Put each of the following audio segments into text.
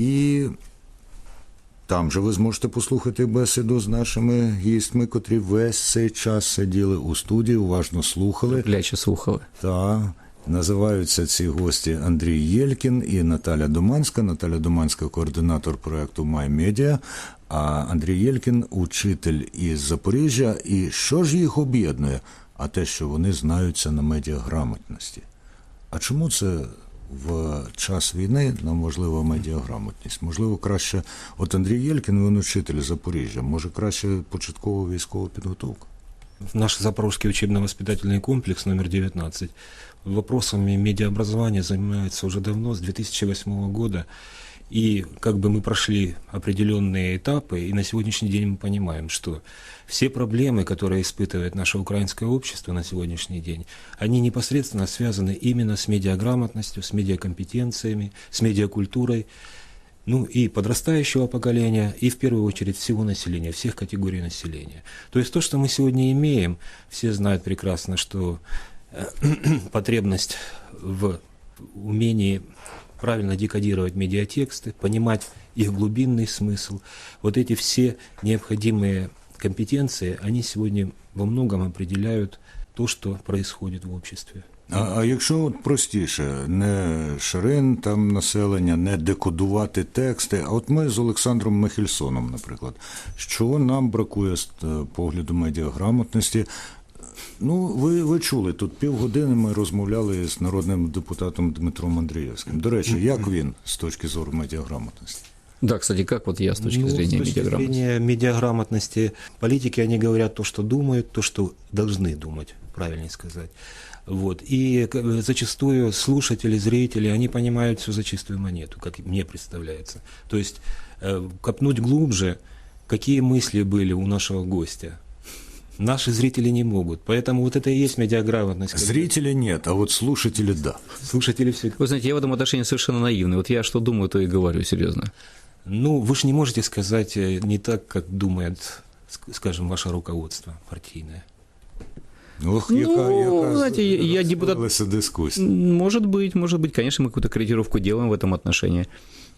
І там же ви зможете послухати бесіду з нашими гістьми, котрі весь цей час сиділи у студії, уважно слухали. Пляче слухали. Та називаються ці гості Андрій Єлькін і Наталя Доманська. Наталя Доманська координатор проекту MyMedia, а Андрій Єлькін учитель із Запоріжжя. І що ж їх об'єднує? А те, що вони знаються на медіаграмотності. А чому це в час війни нам можливо медіаграмотність? Можливо, краще, от Андрій Єлькін, він учитель Запоріжжя, може краще початкову військову підготовку. Наш Запорожский учебно-воспитательный комплекс номер 19 вопросами медиаобразования занимается уже давно, с 2008 года. И как бы мы прошли определенные этапы, и на сегодняшний день мы понимаем, что все проблемы, которые испытывает наше украинское общество на сегодняшний день, они непосредственно связаны именно с медиаграмотностью, с медиакомпетенциями, с медиакультурой, ну и подрастающего поколения, и в первую очередь всего населения, всех категорий населения. То есть то, что мы сегодня имеем, все знают прекрасно, что э, потребность в умении правильно декодировать медиатексты, понимать их глубинный смысл, вот эти все необходимые компетенции, они сегодня во многом определяют то, что происходит в обществе. А, а якщо от простіше, не ширин там населення, не декодувати тексти, а от ми з Олександром Михельсоном, наприклад, що нам бракує з е, погляду медіаграмотності? Ну, ви, ви чули, тут півгодини ми розмовляли з народним депутатом Дмитром Андрієвським. До речі, як він з точки зору медіаграмотності? Да, кстати, как вот я с точки Ну, зрения с точки медиаграмотности? зрения медиаграмотности, политики, они говорят то, что думают, то, что должны думать, правильнее сказать. Вот. И к- зачастую слушатели, зрители, они понимают все за чистую монету, как мне представляется. То есть э, копнуть глубже, какие мысли были у нашего гостя. Наши зрители не могут. Поэтому вот это и есть медиаграмотность. когда Зрителі ні, а от слушателі да. Слушатели все Вы знаете, я в этом отношении совершенно наивный. Вот я что думаю, то и говорю, серьезно. Ну, вы же не можете сказать э, не так, как думает, ск- скажем, ваше руководство партийное. Ох, Ну, яка, яка знаєте, я- я депутат- розпалилася дискусія. Может быть, может быть, конечно, мы какую-то корректировку делаем в этом отношении.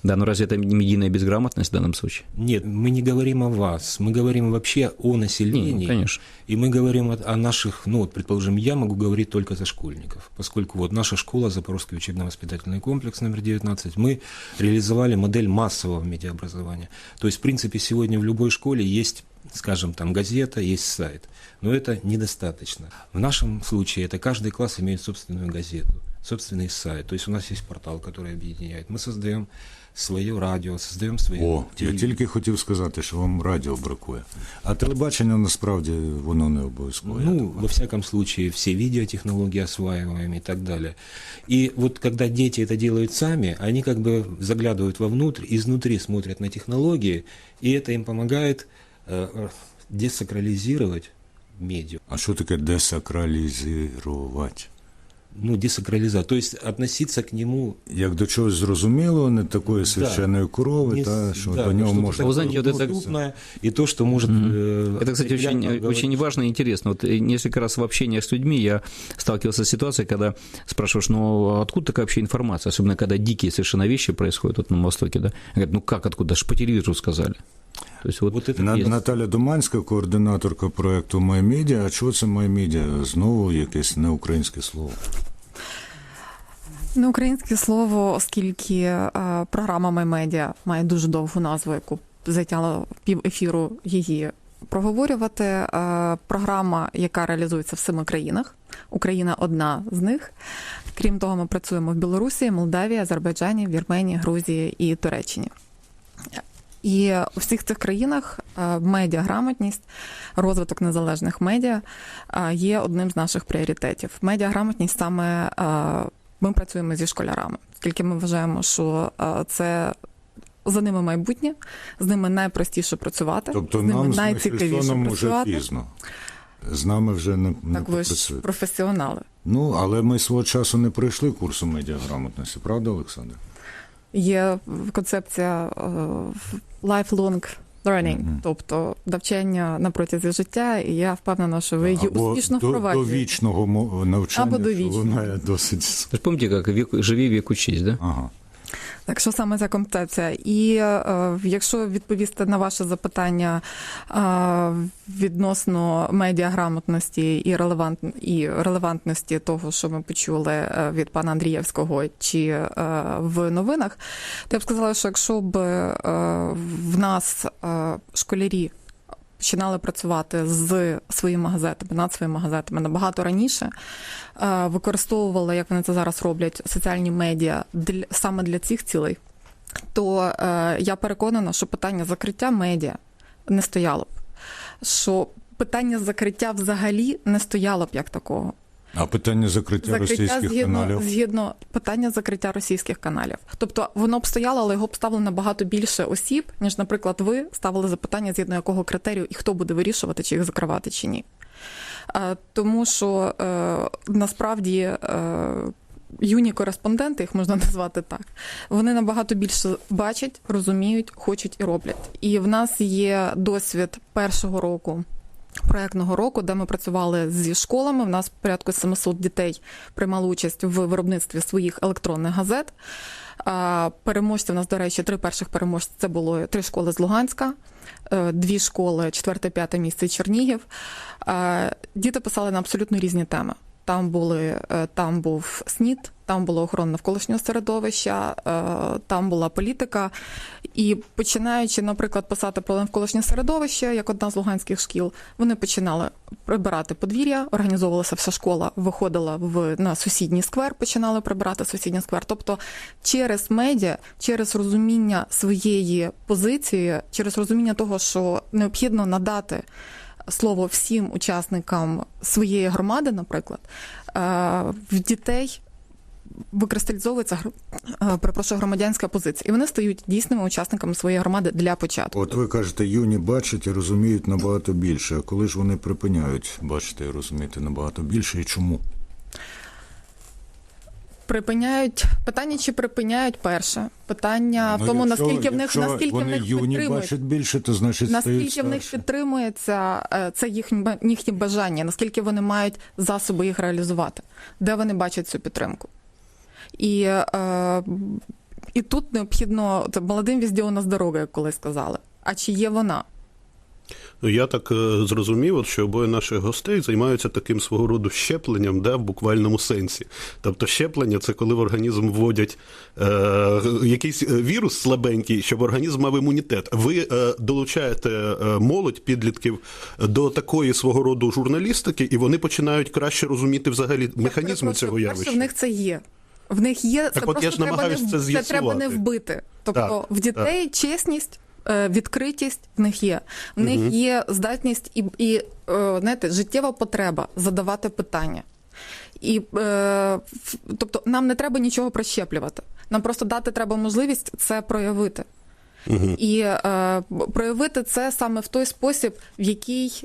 Да, но разве это не медийная безграмотность в данном случае? Нет, мы не говорим о вас, мы говорим вообще о населении. Не, ну, конечно. И мы говорим о, о наших, ну вот, предположим, я могу говорить только за школьников, поскольку вот наша школа, Запорожский учебно-воспитательный комплекс номер 19, мы реализовали модель массового медиаобразования. То есть, в принципе, сегодня в любой школе есть, скажем, там газета, есть сайт, но это недостаточно. В нашем случае это каждый класс имеет собственную газету, собственный сайт, то есть у нас есть портал, который объединяет. Мы создаем свое радио, создаем свое О, я телевидение. тільки хотів сказати, що вам радіо бракує. А телебачення насправді воно не обов'язково. я Ну, думаю. во всяком случае, все видеотехнологии осваиваем и так далее. И вот когда дети это делают сами, они как бы заглядывают вовнутрь, изнутри смотрят на технологии, и это им помогает э, э, десакрализировать медиа. А що таке десакралізувати? Ну, десакрализовать, то есть относиться к нему Як до чогось зрозумілого, не такої священної корови, не та, с- що да, до нього что-то можна. такое Вы знаете, вот это- доступное, и то, что может... э, Это, кстати, очень, приятно говорить. очень важно и интересно. Вот э, несколько раз в общении с людьми я сталкивался с ситуацией, когда спрашиваешь, ну а откуда такая вообще информация, особенно когда дикие совершенно вещи происходят вот на Востоке, да? Говорят, ну как откуда, ж по телевизору сказали. То есть вот, Вот это На- есть. Наталя Доманська, координаторка проекту MyMedia. А чого це MyMedia? Знову якесь неукраїнське слово. Не українське слово, оскільки е, програма MyMedia має дуже довгу назву, яку затягла пів ефіру її проговорювати. Е, програма, яка реалізується в семи країнах. Україна одна з них. Крім того, ми працюємо в Білорусі, Молдавії, Азербайджані, Вірменії, Грузії і Туреччині. І у всіх цих країнах е, медіаграмотність, розвиток незалежних медіа е, є одним з наших пріоритетів. Медіаграмотність саме е, ми працюємо зі школярами, оскільки ми вважаємо, що це за ними майбутнє, з ними найпростіше працювати, Тобто з ними нам найцікавіше працювати. пізно. З нами вже не, не Так ви ж професіонали. Ну, але ми свого часу не пройшли курсу медіаграмотності, правда, Олександр? Є концепція е, lifelong learning, Мгм. тобто навчання на протязі життя, і я впевнена, що ви її Або успішно до, до вічного мо- навчання, Або до що вона досить. помните, як вік, живі вік учись, да? Ага. Так, що саме ця концепція? І е, якщо відповісти на ваше запитання е, відносно медіаграмотності і, релевант, і релевантності того, що ми почули е, від пана Андрієвського чи е, в новинах, то я б сказала, що якщо б е, в нас е, школярі починали працювати з своїми газетами, над своїми газетами набагато раніше, е, використовували, як вони це зараз роблять, соціальні медіа для, саме для цих цілей, то е, я переконана, що питання закриття медіа не стояло б. Що питання закриття взагалі не стояло б як такого. А питання закриття, Закриття російських згідно, каналів. згідно питання закриття російських каналів. Тобто воно б стояло, але його б ставили набагато більше осіб, ніж, наприклад, ви ставили запитання, згідно якого критерію і хто буде вирішувати, чи їх закривати, чи ні. Е, Тому що е, насправді. е, Юні кореспонденти, їх можна назвати так, вони набагато більше бачать, розуміють, хочуть і роблять. І в нас є досвід першого року проектного року, де ми працювали зі школами. В нас порядку 700 дітей приймали участь в виробництві своїх електронних газет. Переможці в нас, до речі, три перших переможці це було три школи з Луганська, е, дві школи, четверте, п'яте місце Чернігів. Діти писали на абсолютно різні теми. Там були е, там був СНІД, там було охорона навколишнього середовища, е, там була політика. І починаючи, наприклад, писати про навколишнє середовище, як одна з луганських шкіл, вони починали прибирати подвір'я, організовувалася вся школа, виходила в на сусідній сквер, починали прибирати сусідній сквер. Тобто через медіа, через розуміння своєї позиції, через розуміння того, що необхідно надати слово всім учасникам своєї громади, наприклад, е, в дітей викристалізовується е, перепрошую, громадянська позиція, і вони стають дійсними учасниками своєї громади для початку. От ви кажете, юні бачать і розуміють набагато більше. А коли ж вони припиняють бачити і розуміти набагато більше і чому? Припиняють питання, чи припиняють перше питання в Ну, тому, якщо- наскільки в них наскільки в них юні підтримують. бачать більше, то значить Наскільки в них підтримується е, це їхнє їхнє бажання, наскільки вони мають засоби їх реалізувати, де вони бачать цю підтримку? І, е, і тут необхідно це молодим віздіо на здоров'я, як колись сказали. А чи є вона? Ну, Я так е, зрозумів, що обоє наших гостей займаються таким свого роду щепленням, да, в буквальному сенсі. Тобто щеплення це коли в організм вводять е, якийсь е, вірус слабенький, щоб організм мав імунітет. Ви е, долучаєте е, молодь, підлітків до такої свого роду журналістики, і вони починають краще розуміти взагалі механізми цього явища. В них це є. В них є, це Так от просто я ж треба не, це це треба не вбити. Тобто Так, в дітей чесність, е, відкритість в них є. В них є здатність і, і е, знаєте, життєва потреба задавати питання. І, е, тобто нам не треба нічого прищеплювати. Нам просто дати треба можливість це проявити. І е, проявити це саме в той спосіб, в який,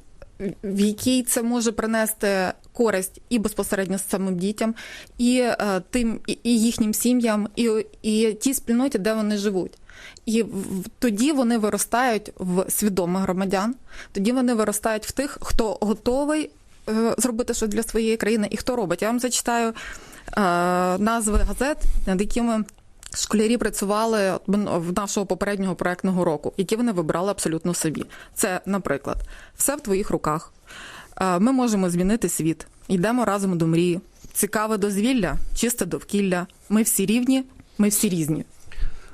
в який це може принести користь і безпосередньо самим дітям, і е, тим, і, і їхнім сім'ям, і, і тій спільноті, де вони живуть. І тоді вони виростають в свідомих громадян, тоді вони виростають в тих, хто готовий е, зробити щось для своєї країни і хто робить. Я вам зачитаю е, назви газет, над якими школярі працювали в нашого попереднього проектного року, які вони вибрали абсолютно собі. Це, наприклад, все в твоїх руках. Е, Ми можемо змінити світ. Йдемо разом до мрії. Цікаве дозвілля, чисте довкілля. Ми всі рівні, ми всі різні.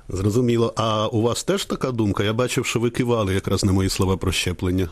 Зрозуміло. А у вас теж така думка? Я бачив, що ви кивали якраз на мої слова про щеплення.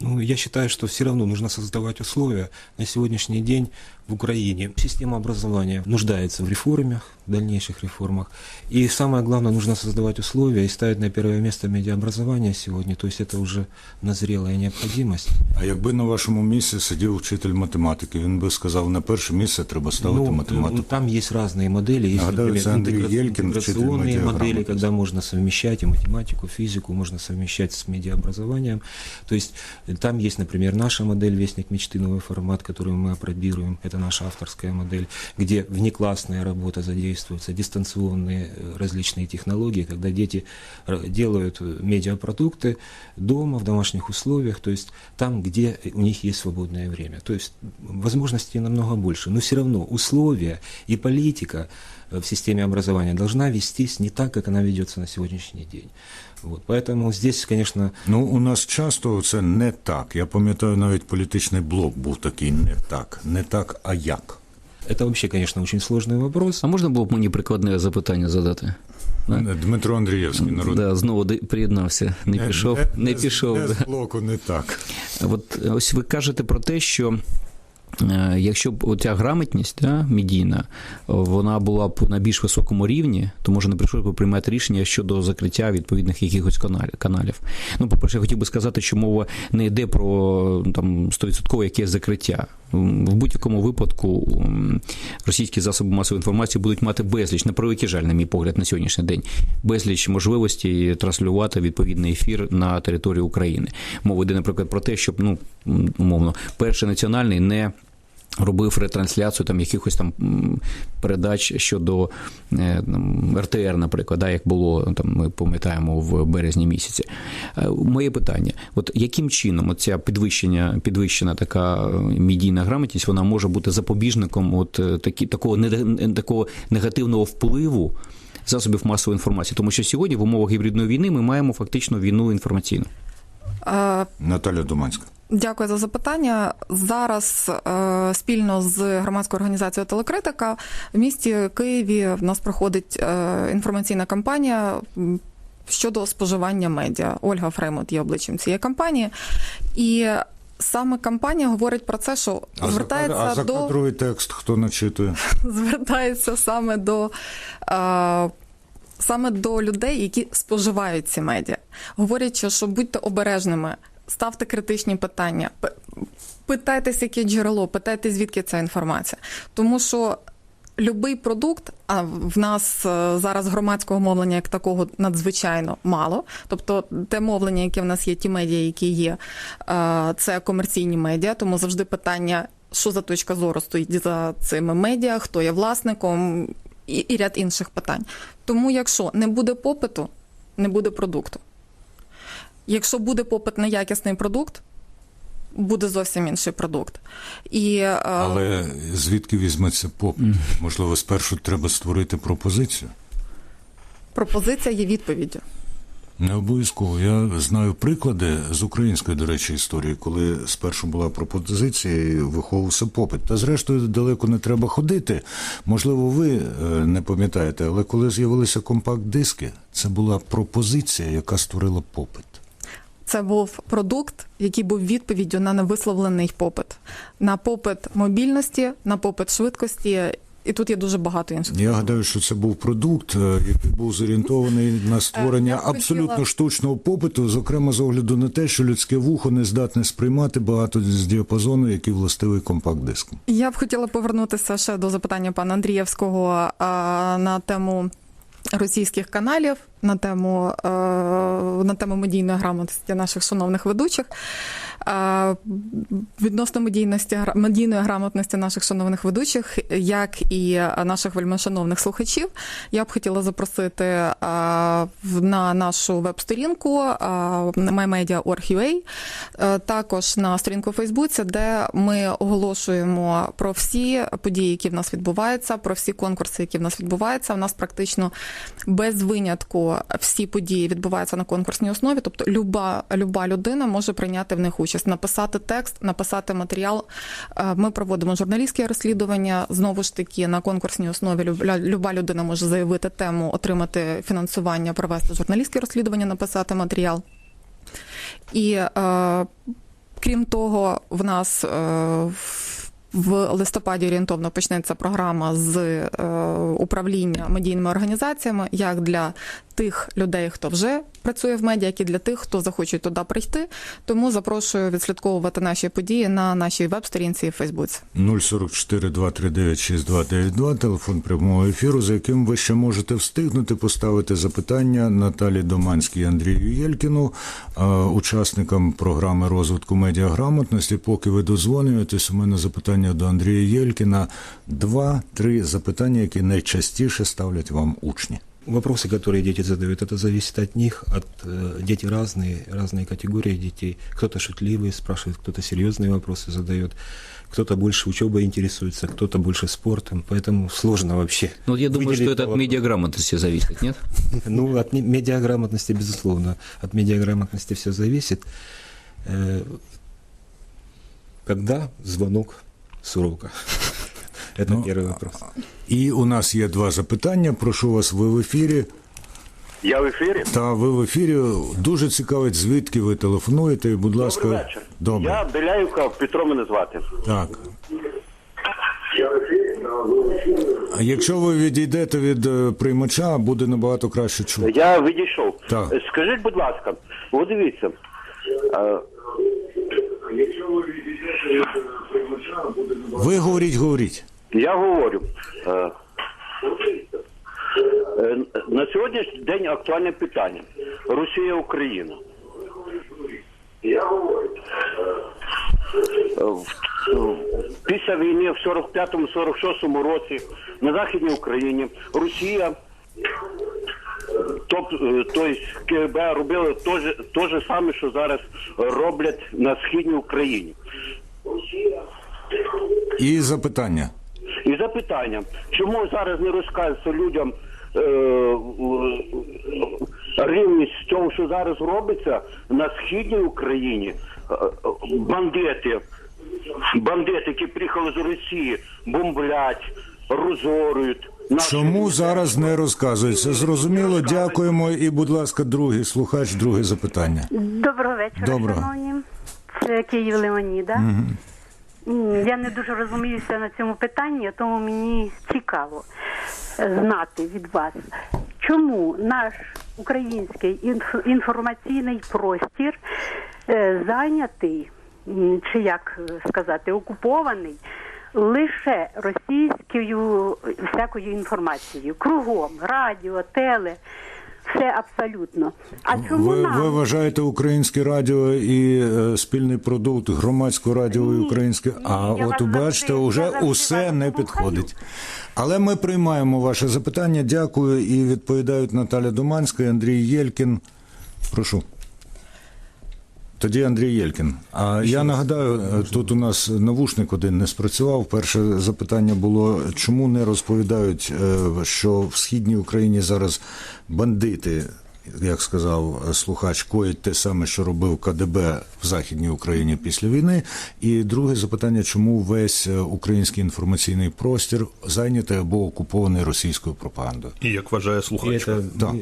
Ну, я считаю, что все равно нужно создавать условия. На сегодняшний день в Украине система образования нуждается в реформах, в дальнейших реформах. И самое главное, нужно создавать условия и ставить на первое место медиаобразование сегодня. То есть это уже назрелая необходимость. А якби на вашому місці сидів вчитель математики, він би сказав, на перше місце треба ставити Ну, математику. ну, там есть разные модели. Есть, Нагадаю, например, это Андрей интегра- Елькин, учитель интеграционные медиаграмотности. модели, когда можно совмещать и математику, физику, можно совмещать с медиаобразованием. То есть э, там есть, например, наша модель «Вестник мечты», новый формат, который мы опробируем. Это наша авторская модель, где внеклассная работа задействуется, дистанционные э, различные технологии, когда дети э, делают э, медиапродукты дома, в домашних условиях, то есть там, где у них есть свободное время. То есть возможностей намного больше, но все равно условия и политика э, в системе образования должна вестись не так, как она ведется на сегодняшний день. Вот, поэтому здесь, конечно, Ну, у нас часто це не так. Я пам'ятаю, навіть політичний блок був такий не так. Не так, а як. это вообще, конечно, очень сложный вопрос. А можна було б мені прикладне запитання задати? Дмитро Андрієвський, народ. Да, знову ди- приєднався. Не пішов, не з- пішов. Не да. з блоку не так. От ось ви кажете про те, що. е, Якщо б оця грамотність да, медійна, вона була б на більш високому рівні, то може не прийшлося б приймати рішення щодо закриття відповідних якихось каналів-. Ну, по-перше, я хотів би сказати, що мова не йде про там 100% якесь закриття. В будь-якому випадку російські засоби масової інформації будуть мати безліч, на превеликий жаль, на мій погляд, на сьогоднішній день, безліч можливостей транслювати відповідний ефір на території України. Мова йде, наприклад, про те, щоб ну умовно, перший національний не робив ретрансляцію там якихось там передач щодо е, там, РТР, наприклад, да, як було там, ми пам'ятаємо в березні місяці. Е, Моє питання: от яким чином ця підвищення, підвищена така е, медійна грамотність, вона може бути запобіжником от такі, такого, не- такого негативного впливу засобів масової інформації, тому що сьогодні в умовах гібридної війни ми маємо фактично війну інформаційну. Наталя Доманська. Дякую за запитання. Зараз е, спільно з громадською організацією Телекритика в місті Києві в нас проходить е, інформаційна кампанія щодо споживання медіа. Ольга Фреймут є обличчям цієї кампанії. І саме кампанія говорить про це, що А за, звертається а за до текст хто начитує? звертається саме до. Е, Саме до людей, які споживають ці медіа, говорячи, що будьте обережними, ставте критичні питання, п- питайтесь, яке джерело, питайте, звідки ця інформація. Тому що будь-який продукт, а в нас е, зараз громадського мовлення як такого надзвичайно мало. Тобто те мовлення, яке в нас є, ті медіа, які є, е, це комерційні медіа, тому завжди питання. Що за точка зору стоїть за цими медіа, хто є власником і, і ряд інших питань. Тому, якщо не буде попиту, не буде продукту. Якщо буде попит на якісний продукт, буде зовсім інший продукт. І, е, Але звідки візьметься попит? Можливо, спершу треба створити пропозицію. пропозиція є відповіддю. Не обов'язково. Я знаю приклади з української, до речі, історії, коли спершу була пропозиція і виховувався попит. Та зрештою далеко не треба ходити. Можливо, ви е, не пам'ятаєте, але коли з'явилися компакт-диски, це була пропозиція, яка створила попит. Це був продукт, який був відповіддю на невисловлений попит, на попит мобільності, на попит швидкості. І тут є дуже багато інших. Я гадаю, що це був продукт, е, який був зорієнтований на створення Е, я б абсолютно штучного попиту, зокрема з огляду на те, що людське вухо не здатне сприймати багато з діапазону, який властивий компакт-дискам. Я б хотіла повернутися ще до запитання пана Андрієвського на тему російських каналів, на тему, е, на тему медійної грамотності наших шановних ведучих. Е, Відносно медійності медійної грамотності наших шановних ведучих, як і наших вельмишановних слухачів, я б хотіла запросити е, в- на нашу веб-сторінку mymedia.org.ua, також на сторінку у Фейсбуці, де ми оголошуємо про всі події, які в нас відбуваються, про всі конкурси, які в нас відбуваються. У нас практично без винятку всі події відбуваються на конкурсній основі. Тобто, люба, люба людина може прийняти в них участь, написати текст, написати матеріал. Е, Ми проводимо журналістське розслідування. Знову ж таки, на конкурсній основі люба, людина може заявити тему, отримати фінансування, провести журналістське розслідування, написати матеріал. І е, крім того, в нас е, в листопаді орієнтовно почнеться програма з е, управління медійними організаціями, як для тих людей, хто вже працює в медіа, як і для тих, хто захоче туди прийти. Тому запрошую відслідковувати наші події на нашій веб-сторінці і Фейсбуці. 044 239 6292 телефон прямого ефіру, за яким ви ще можете встигнути поставити запитання Наталі Доманській Андрію Єлькіну, учасникам програми розвитку медіаграмотності. Поки ви дозвонюєтесь, у мене запитання до Андрія Єлькіна. Два-три запитання, які найчастіше ставлять вам учні. Вопросы, которые дети задают, это зависит от них, от э, дети разные, разные категории детей. Кто-то шутливый спрашивает, кто-то серьезные вопросы задает, кто-то больше учебой интересуется, кто-то больше спортом, поэтому сложно вообще. Ну, я думаю, что это от медиаграмотности зависит, нет? Ну, от ме- медиаграмотности, безусловно. От медиаграмотности все зависит. Э, Когда звонок с урока? Это Ну, первый вопрос. І у нас є два запитання. Прошу вас, ви в ефірі. Я в ефірі. Та ви в ефірі дуже цікавить, звідки ви телефонуєте. І, Будь ласка, Добрий вечір. Добре. Я Беляївка, Петро мене звати. Так. А якщо ви відійдете від е, приймача, буде набагато краще чути. Я відійшов. Так. Е, Скажіть, будь ласка, от дивіться. е, Ви говоріть, говоріть. Я говорю. е, е, На сьогоднішній день актуальне питання. Росія Україна. Я говорю. В- в- Після війни в 45-46 році на Західній Україні Росія Топ, е, тобто КГБ робили те ж саме, що зараз роблять на східній Україні. І запитання. І запитання, чому зараз не розказується людям е, рівність того, що зараз робиться на східній Україні? Е, Бандити, бандити, які приїхали з Росії, бомблять, розорюють. Чому зараз не розказується? Зрозуміло, дякуємо. І, будь ласка, другий слухач, друге запитання. Доброго вечора, Доброго. шановні. Це Київ Леоніда. М, Я не дуже розуміюся на цьому питанні, тому мені цікаво знати від вас, чому наш український інф- інформаційний простір е, зайнятий, чи як сказати, окупований лише російською всякою інформацією, кругом, радіо, теле. Все абсолютно. А чому Ви, нам ви вважаєте українське радіо і е, спільний продукт громадського радіо і Ні, українське? А ні, я от вас бачите, завжди- уже завжди усе вас не слухаю. підходить. Але ми приймаємо ваше запитання. Дякую і відповідають Наталя Думанська і Андрій Єлькін. Прошу. Тоді Андрій Єлькін. А я нагадаю, е, тут у нас навушник один не спрацював. Перше запитання було, чому не розповідають, е, що в східній Україні зараз бандити, як сказав е, слухач, коїть те саме, що робив КДБ в Західній Україні після війни. І друге запитання, чому весь український інформаційний простір зайнятий або окупований російською пропагандою? І як вважає слухачка. это, Да.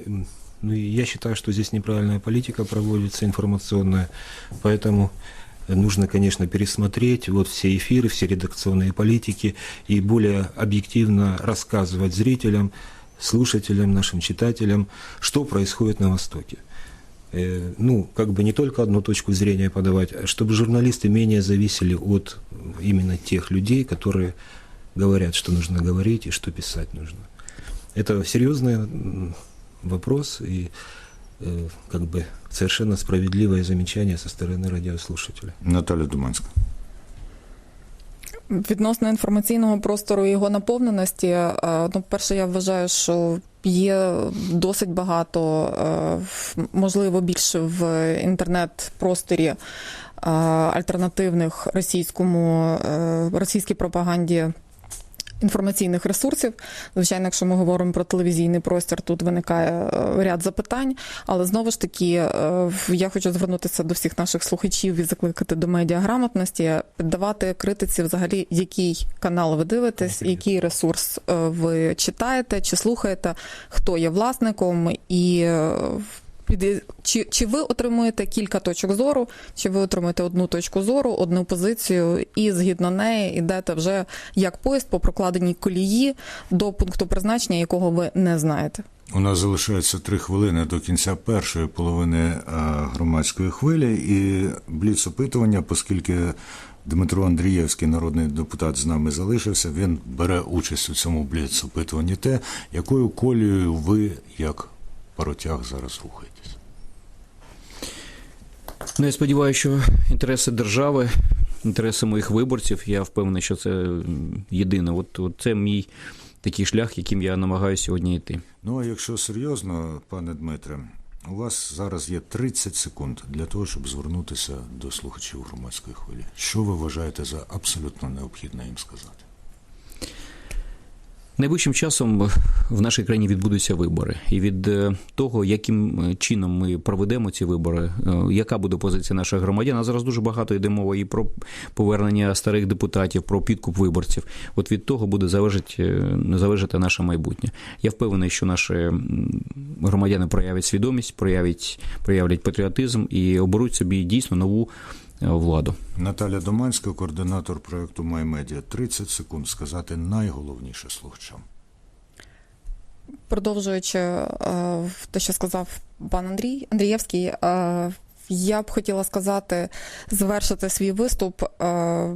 Ну, я считаю, что здесь неправильная политика проводится информационная, поэтому нужно, конечно, пересмотреть вот все эфиры, все редакционные политики и более объективно рассказывать зрителям, слушателям, нашим читателям, что происходит на Востоке. Э, Ну, как бы не только одну точку зрения подавать, а чтобы журналисты менее зависели от именно тех людей, которые говорят, что нужно говорить и что писать нужно. Это серьезный м, вопрос и э, как бы совершенно справедливое замечание со стороны радиослушателя. Наталя Думанська. Відносно інформаційного простору і його наповненості, е, ну, перше, я вважаю, що є досить багато, е, в- можливо, більше в інтернет-просторі е, альтернативних російському е, російській пропаганді. Інформаційних ресурсів, звичайно, якщо ми говоримо про телевізійний простір, тут виникає е, ряд запитань. Але знову ж таки, е, я хочу звернутися до всіх наших слухачів і закликати до медіаграмотності, піддавати критиці, взагалі, який канал ви дивитесь, який ресурс е, ви читаєте чи слухаєте, хто є власником і. Під- Чи, чи ви отримуєте кілька точок зору, чи ви отримуєте одну точку зору, одну позицію, і згідно неї йдете вже як поїзд по прокладеній колії до пункту призначення, якого ви не знаєте. У нас залишається три хвилини до кінця першої половини е, громадської хвилі і бліц опитування, оскільки Дмитро Андрієвський, народний депутат, з нами залишився. Він бере участь у цьому бліц опитуванні. Те, якою колією ви, як паротяг, зараз рухаєтесь? Ну, я сподіваюся, що інтереси держави, інтереси моїх виборців, я впевнений, що це єдине. От, от це мій такий шлях, яким я намагаюся сьогодні йти. Ну а якщо серйозно, пане Дмитре, у вас зараз є 30 секунд для того, щоб звернутися до слухачів громадської хвилі. Що ви вважаєте за абсолютно необхідне їм сказати? Найближчим часом в нашій країні відбудуться вибори, і від е, того, яким чином ми проведемо ці вибори, е, яка буде позиція наших громадян, а зараз дуже багато йде мова і про повернення старих депутатів, про підкуп виборців. От від того буде залежати, е, залежати наше майбутнє. Я впевнений, що наші громадяни проявлять свідомість, проявлять, проявлять патріотизм і оберуть собі дійсно нову е, владу. Наталя Доманська, координатор проєкту MyMedia. 30 секунд сказати найголовніше слухачам. Продовжуючи е, те, що сказав пан Андрій Андрієвський, е, я б хотіла сказати, завершити свій виступ е,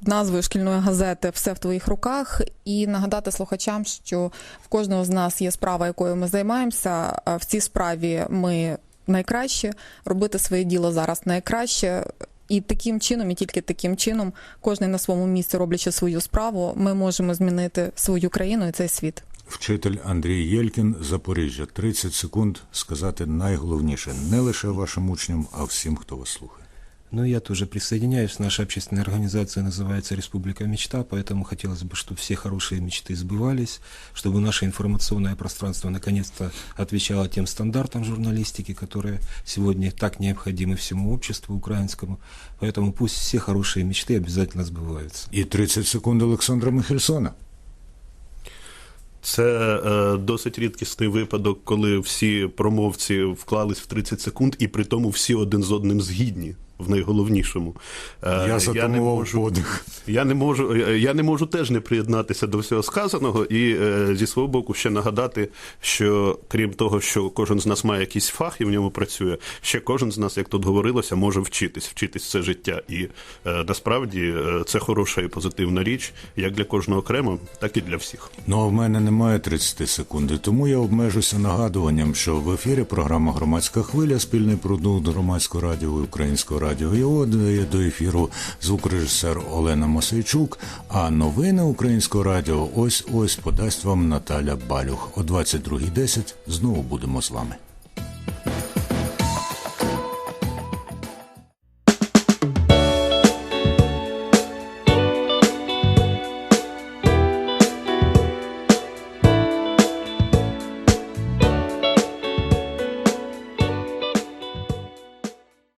назвою шкільної газети Все в твоїх руках і нагадати слухачам, що в кожного з нас є справа, якою ми займаємося. А В цій справі ми найкраще робити своє діло зараз найкраще. І таким чином, і тільки таким чином, кожен на своєму місці, роблячи свою справу, ми можемо змінити свою країну і цей світ. Вчитель Андрій Єлькін, Запоріжжя. 30 секунд сказати найголовніше не лише вашим учням, а всім, хто вас слухає. Ну, я тоже присоединяюсь. Наша общественная организация называется «Республика мечта», поэтому хотелось бы, чтобы все хорошие мечты сбывались, чтобы наше информационное пространство наконец-то отвечало тем стандартам журналистики, которые сегодня так необходимы всему обществу украинскому. Поэтому пусть все хорошие мечты обязательно сбываются. І 30 секунд Олександра Михельсона. Це е, досить рідкісний випадок, коли всі промовці вклались в 30 секунд, і при тому всі один з одним згідні в найголовнішому. Е, Я затамував подих. Я не можу, я не можу теж не приєднатися до всього сказаного, і е, зі свого боку ще нагадати, що крім того, що кожен з нас має якийсь фах і в ньому працює, ще кожен з нас, як тут говорилося, може вчитись, вчитись все життя. І е, насправді це хороша і позитивна річ, як для кожного окремо, так і для всіх. Ну а в мене немає 30 секунд, тому я обмежуся нагадуванням, що в ефірі програма Громадська хвиля, спільний продукт громадського радіо і українського радіо. Його дає до ефіру звукорежисер Олена Мосейчук. А новини українського радіо ось ось подасть вам Наталя Балюх. О 22.10 знову будемо з вами.